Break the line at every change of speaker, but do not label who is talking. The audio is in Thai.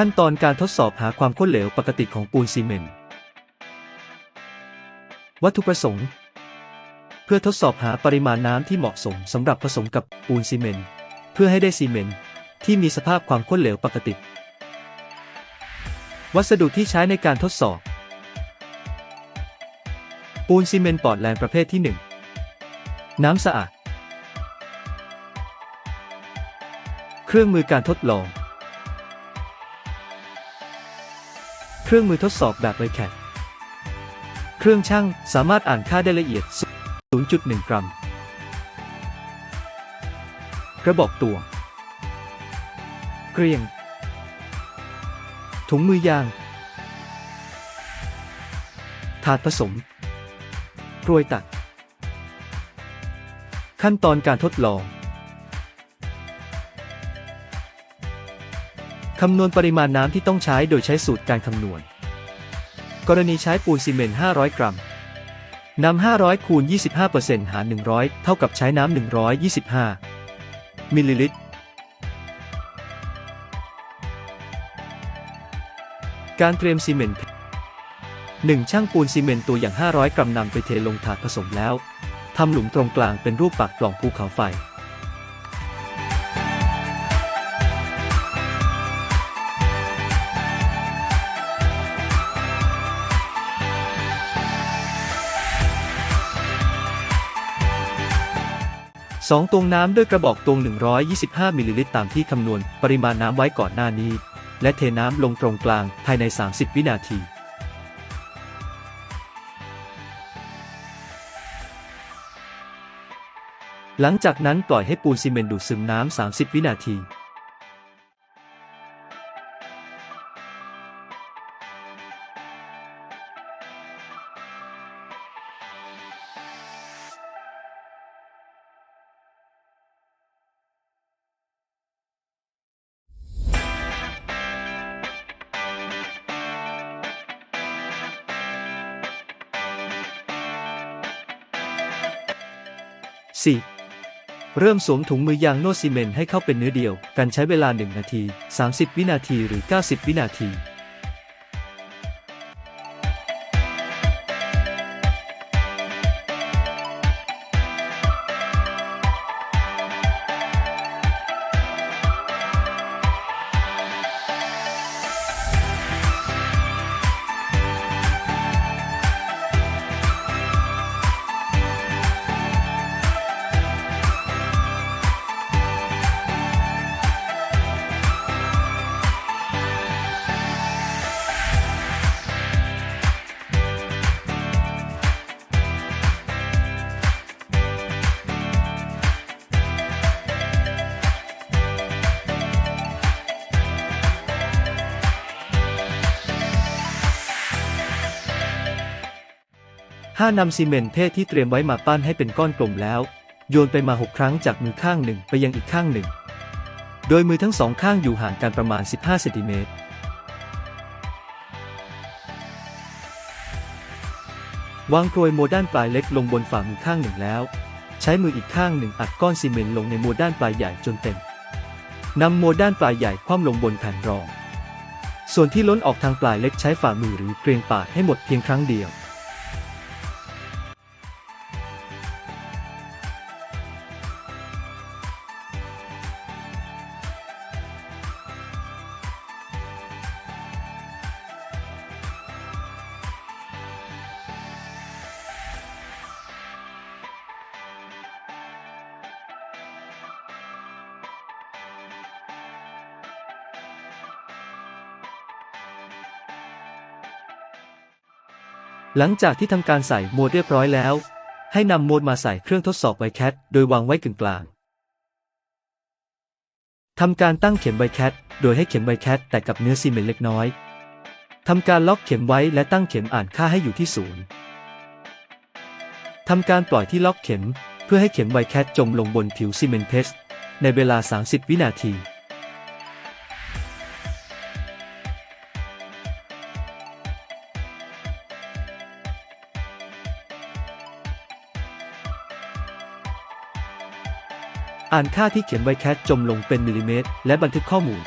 ขั้นตอนการทดสอบหาความข้นเหลวปกติของปูนซีเมนต์ วัตถุประสงค์ เพื่อทดสอบหาปริมาณน้ำที่เหมาะสมสำหรับผสมกับปูนซีเมนต์ เพื่อให้ได้ซีเมนต์ที่มีสภาพความข้นเหลวปกติ วัสดุที่ใช้ในการทดสอบ ปูนซีเมนต์ปอร์ตแลนประเภทที่ 1 น้ำสะอาด เครื่องมือการทดลอง เครื่องมือทดสอบแบบไวแคทเครื่องช่างสามารถอ่านค่าได้ละเอียด 0.1 กรัม กระบอกตวงเกลียง ถุงมือยาง ถาดผสมกรวยตัดขั้นตอนการทดลอง คำนวณปริมาณน้ำที่ต้องใช้โดยใช้สูตรการคำนวณ กรณีใช้ปูนซีเมนต์ 500 กรัมนำ500 คูณ 25%หาร 100 เท่ากับใช้น้ำ 125 มิลลิลิตร การเตรียมซีเมนต์ 1. ช่างปูนซีเมนต์ตัวอย่าง 500 กรัมนำไปเทลงถาดผสมแล้ว ทำหลุมตรงกลางเป็นรูปปากปล่องภูเขาไฟ 2. ตวงน้ำด้วยกระบอกตวง 125มิลลิลิตรตามที่คำนวณปริมาณน้ำไว้ก่อนหน้านี้ และเทน้ำลงตรงกลางภายใน 30 วินาที หลังจากนั้นปล่อยให้ปูนซีเมนต์ดูดซึมน้ำ 30 วินาที 4. เริ่มสวมถุงมือยางนวดซีเมนต์ให้เข้าเป็นเนื้อเดียว กันใช้เวลา 1 นาที 30 วินาทีหรือ 90 วินาที 5. นำซีเมนต์เทศที่เตรียมไว้มาปั้นให้เป็นก้อนกลมแล้ว โยนไปมา 6 ครั้งจากมือข้างหนึ่งไปยังอีกข้างหนึ่ง โดยมือทั้งสองข้างอยู่ห่างกันประมาณ 15เซนติเมตรวางกรวยโมด้านปลายเล็กลงบนฝ่ามือข้างหนึ่งแล้ว ใช้มืออีกข้างหนึ่งอัดก้อนซีเมนต์ลงในโมด้านปลายใหญ่จนเต็มนำโมด้านปลายใหญ่คว่ำลงบนแผ่นรอง ส่วนที่ล้นออกทางปลายเล็กใช้ฝ่ามือหรือเกรียงปาดให้หมดเพียงครั้งเดียว หลังจากที่ทำการใส่โหมดเรียบร้อยแล้ว ให้นำโหมดมาใส่เครื่องทดสอบไวแคทโดยวางไว้กึ่งกลางทำการตั้งเข็มไวแคทโดยให้เข็มไวแคทแตะกับเนื้อซีเมนต์เล็กน้อยทำการล็อกเข็มไว้และตั้งเข็มอ่านค่าให้อยู่ที่ศูนย์ทำการปล่อยที่ล็อกเข็ม เพื่อให้เข็มไวแคทจมลงบนผิวซีเมนต์เพสในเวลา 30 วินาที อ่านค่าที่เขียนไว้แคทจมลงเป็นมิลลิเมตร และบันทึกข้อมูล